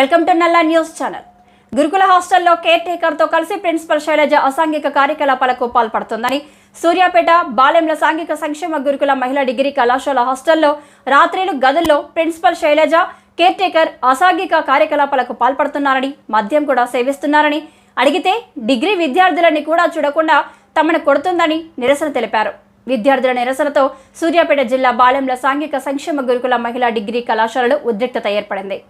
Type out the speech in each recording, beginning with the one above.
Welcome to Nalla news channel. గురుకుల హాస్టల్లో care టేకర్తో కలిసి ప్రిన్సిపల్ శైలజ అసాంఘిక కార్యకలాపాలకు పాల్పడుతోందని సూర్యాపేట బాలెంల సాంఘిక సంక్షేమ గురుకుల మహిళా డిగ్రీ కళాశాల హాస్టల్లో రాత్రిలు గదుల్లో ప్రిన్సిపల్ శైలజ కేర్ టేకర్ అసాంఘిక కార్యకలాపాలకు పాల్పడుతున్నారని మద్యం కూడా సేవిస్తున్నారని అడిగితే డిగ్రీ విద్యార్థులని కూడా చూడకుండా తమను కొడుతుందని నిరసన తెలిపారు. విద్యార్థుల నిరసనతో సూర్యాపేట జిల్లా బాలెంల సాంఘిక సంక్షేమ గురుకుల మహిళా డిగ్రీ కళాశాలలో ఉద్రిక్తత ఏర్పడింది.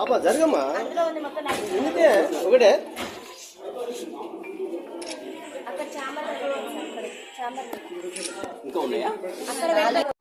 పాప జరగమ్మా. ఎందుకే? ఒకటే. ఇంకా ఉన్నాయా?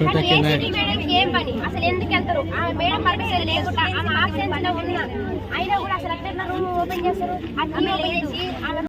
ఏం పని? అసలు ఎందుకు వెళ్తారు? ఆ మేడం పర్మిషన్ లేకుండా ఆమె ఆబ్సెన్స్లో ఉన్నా. అయినా కూడా అసలు ఎట్లా రూమ్ ఓపెన్ చేస్తారు. ఆమె లేచి ఆమె